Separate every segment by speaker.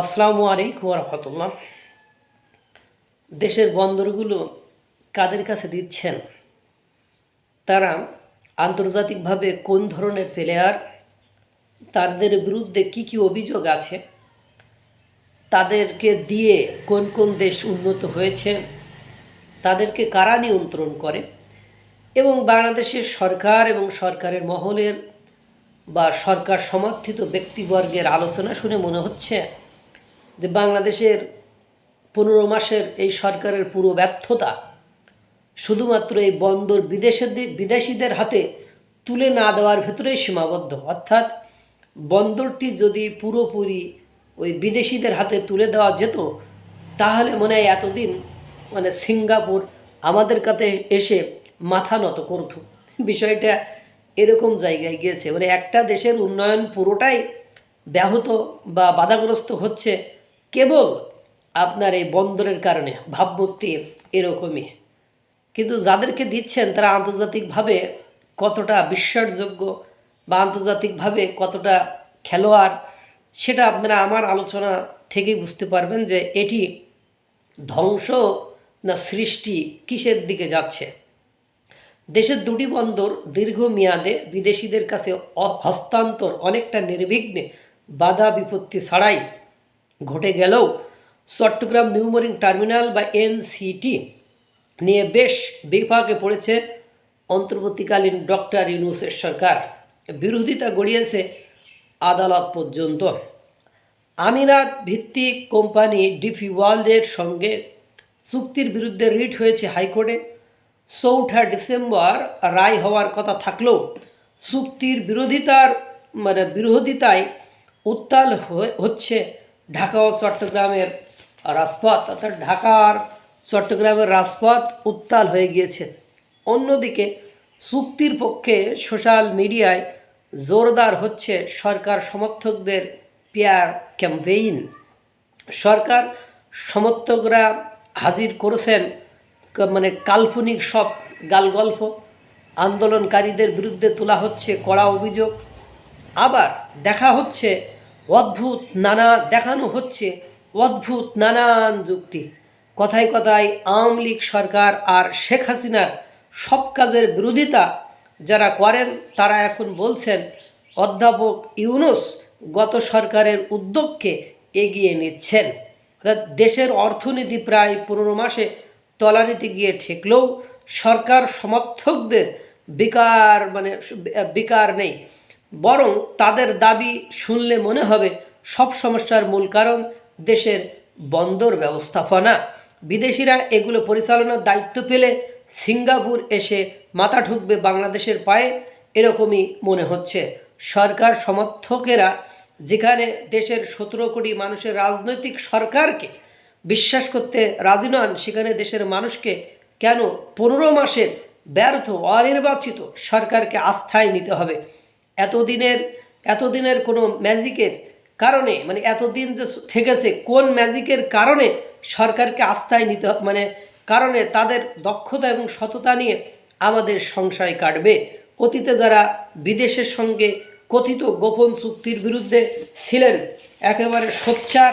Speaker 1: আসসালামু আলাইকুম রহমতুল্লাহ। দেশের বন্দরগুলো কাদের কাছে দিচ্ছেন? তারা আন্তর্জাতিকভাবে কোন ধরনের প্লেয়ার তাদের বিরুদ্ধে কি কি অভিযোগ আছে, তাদেরকে দিয়ে কোন কোন দেশ উন্নত হয়েছে, তাদেরকে কারা নিয়ন্ত্রণ করে এবং বাংলাদেশের সরকার এবং সরকারের মহলের বা সরকার সমর্থিত ব্যক্তিবর্গের আলোচনা শুনে মনে হচ্ছে যে বাংলাদেশের পনেরো মাসের এই সরকারের পুরো ব্যর্থতা শুধুমাত্র এই বন্দর বিদেশের বিদেশিদের হাতে তুলে না দেওয়ার ভেতরেই সীমাবদ্ধ। অর্থাৎ বন্দরটি যদি পুরোপুরি ওই বিদেশিদের হাতে তুলে দেওয়া যেত, তাহলে মনে হয় এতদিন মানে সিঙ্গাপুর আমাদের কাছে এসে মাথা নত করত। বিষয়টা এরকম জায়গায় গিয়েছে। মানে একটা দেশের উন্নয়ন পুরোটাই ব্যাহত বা বাধাগ্রস্ত হচ্ছে কেবল আপনার এই বন্দরের কারণে ভাবমূর্তি এরকমই। কিন্তু যাদেরকে দিচ্ছেন তারা আন্তর্জাতিকভাবে কতটা বিশ্বাসযোগ্য বা আন্তর্জাতিকভাবে কতটা খেলোয়াড়, সেটা আপনারা আমার আলোচনা থেকেই বুঝতে পারবেন যে এটি ধ্বংস না সৃষ্টি কিসের দিকে যাচ্ছে। দেশের দুটি বন্দর দীর্ঘমেয়াদে বিদেশিদের কাছে হস্তান্তর, অনেকটা নির্বিঘ্নে বাধা বিপত্তি ছাড়াই ঘটে গেলেও চট্টগ্রাম নিউমরিং টার্মিনাল বা এনসিটি নিয়ে বেশ বিপাকে পড়েছে অন্তর্বর্তীকালীন ডক্টর ইউনুসের সরকার। বিরোধিতা গড়িয়েছে আদালত পর্যন্ত। আমিরাত ভিত্তিক কোম্পানি ডিফি ওয়ার্ল্ডের সঙ্গে চুক্তির বিরুদ্ধে রিট হয়েছে হাইকোর্টে। চৌঠা ডিসেম্বর রায় হওয়ার কথা থাকলেও চুক্তির বিরোধিতার মানে বিরোধিতায় উত্তাল হচ্ছে ঢাকা ও চট্টগ্রামের রাজপথ, অর্থাৎ ঢাকার চট্টগ্রামের রাজপথ উত্তাল হয়ে গিয়েছে। অন্যদিকে চুক্তির পক্ষে সোশ্যাল মিডিয়ায় জোরদার হচ্ছে সরকার সমর্থকদের পেয়ার ক্যাম্পেইন। সরকার সমর্থকরা হাজির করেছেন মানে কাল্পনিক সব গালগল্প। আন্দোলনকারীদের বিরুদ্ধে তোলা হচ্ছে কড়া অভিযোগ। আবার দেখা হচ্ছে অদ্ভুত নানা দেখানো হচ্ছে, অদ্ভুত নানান যুক্তি। কথায় কথায় আওয়ামী লীগ সরকার আর শেখ হাসিনার সব কাজের বিরোধিতা যারা করেন, তারা এখন বলছেন, অধ্যাপক ইউনুস গত সরকারের উদ্যোগকে এগিয়ে নিচ্ছেন। অর্থাৎ দেশের অর্থনীতি প্রায় পনেরো মাসে তলানিতে গিয়ে ঠেকলেও সরকার সমর্থকদের বেকার মানে বেকার নেই। বরং তাদের দাবি শুনলে মনে হবে সব সমস্যার মূল কারণ দেশের বন্দর ব্যবস্থাপনা। বিদেশিরা এগুলো পরিচালনার দায়িত্ব পেলে সিঙ্গাপুর এসে মাথা ঠুকবে বাংলাদেশের পায়ে, এরকমই মনে হচ্ছে। সরকার সমর্থকেরা, যেখানে দেশের সতেরো কোটি মানুষের রাজনৈতিক সরকারকে বিশ্বাস করতে রাজি নন, সেখানে দেশের মানুষকে কেন পনেরো মাসের ব্যর্থ অনির্বাচিত সরকারকে আস্থায় নিতে হবে? এতদিনের এতদিনের কোনো ম্যাজিকের কারণে মানে এতদিন যে থেকেছে, কোন ম্যাজিকের কারণে সরকারকে আস্থায় নিতে মানে কারণে তাদের দক্ষতা এবং সততা নিয়ে আমাদের সংশয় কাটবে। অতীতে যারা বিদেশের সঙ্গে কথিত গোপন চুক্তির বিরুদ্ধে ছিলেন, একেবারে সোচ্চার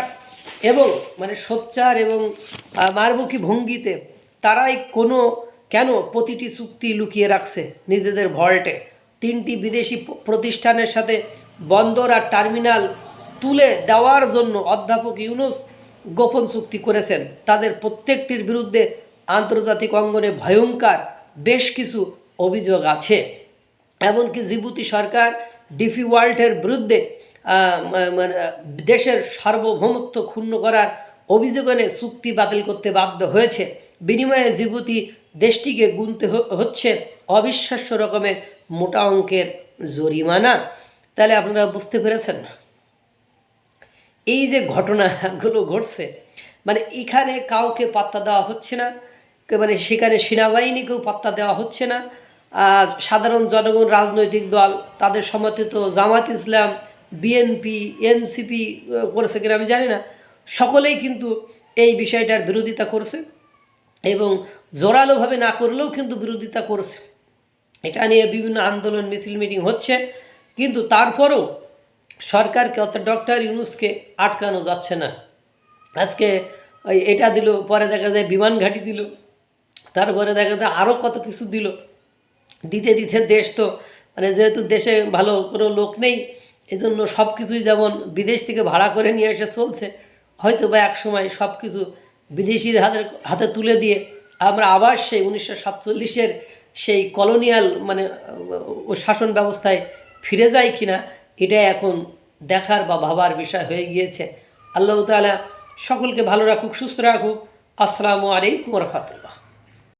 Speaker 1: এবং মানে সোচ্চার এবং মারমুখী ভঙ্গিতে তারাই কোনো কেন প্রতিটি চুক্তি লুকিয়ে রাখছে নিজেদের ভল্টে? তিনটি বিদেশি প্রতিষ্ঠানের সাথে বন্দর আর টার্মিনাল তুলে দেওয়ার জন্য অধ্যাপক ইউনুস গোপন চুক্তি করেছেন। তাদের প্রত্যেকটির বিরুদ্ধে আন্তর্জাতিক অঙ্গনে ভয়ঙ্কর বেশ কিছু অভিযোগ আছে। এমনকি জিবুতি সরকার, ডিফি ওয়ার্ল্ডের বিরুদ্ধে মানে দেশের সার্বভৌমত্ব ক্ষুণ্ণ করার অভিযোগ এনে চুক্তি বাতিল করতে বাধ্য হয়েছে। বিনিময়ে জিবুতি দেশটিকে গুনতে হচ্ছে অবিশ্বাস্য রকমের মোটা অঙ্কের জরিমানা। তাহলে আপনারা বুঝতে পেরেছেন? এই যে ঘটনাগুলো ঘটছে মানে এখানে কাউকে পাত্তা দেওয়া হচ্ছে না মানে সেখানে সেনাবাহিনীকেও পাত্তা দেওয়া হচ্ছে না। আর সাধারণ জনগণ, রাজনৈতিক দল, তাদের সমর্থিত জামাত ইসলাম, বিএনপি, এনসিপি করেছে কিনা আমি জানি না। সকলেই কিন্তু এই বিষয়টার বিরোধিতা করছে। এবং জোরালোভাবে না করলেও কিন্তু বিরোধিতা করছে। এটা নিয়ে বিভিন্ন আন্দোলন, মিছিল, মিটিং হচ্ছে। কিন্তু তারপরও সরকারকে, অর্থাৎ ডক্টর ইউনুসকে আটকানো যাচ্ছে না। আজকে এটা দিল, পরে দেখা যায় বিমান ঘাঁটি দিল, তারপরে দেখা যায় আরও কত কিছু দিল। দিতে দিতে দেশ তো মানে যেহেতু দেশে ভালো কোনো লোক নেই, এজন্য সব কিছুই যেমন বিদেশ থেকে ভাড়া করে নিয়ে এসে চলছে হয়তো বা এক সময় সব কিছু বিদেশির হাতের হাতে তুলে দিয়ে আমরা আবার সেই উনিশশো সাতচল্লিশের সেই কলোনিয়াল মানে ও শাসন ব্যবস্থায় ফিরে যাই কিনা, এটা এখন দেখার বা ভাবার বিষয় হয়ে গিয়েছে। আল্লাহ তালা সকলকে ভালো রাখুক, সুস্থ রাখুক। আসসালামু আলাইকুম রহমতুল্লাহ।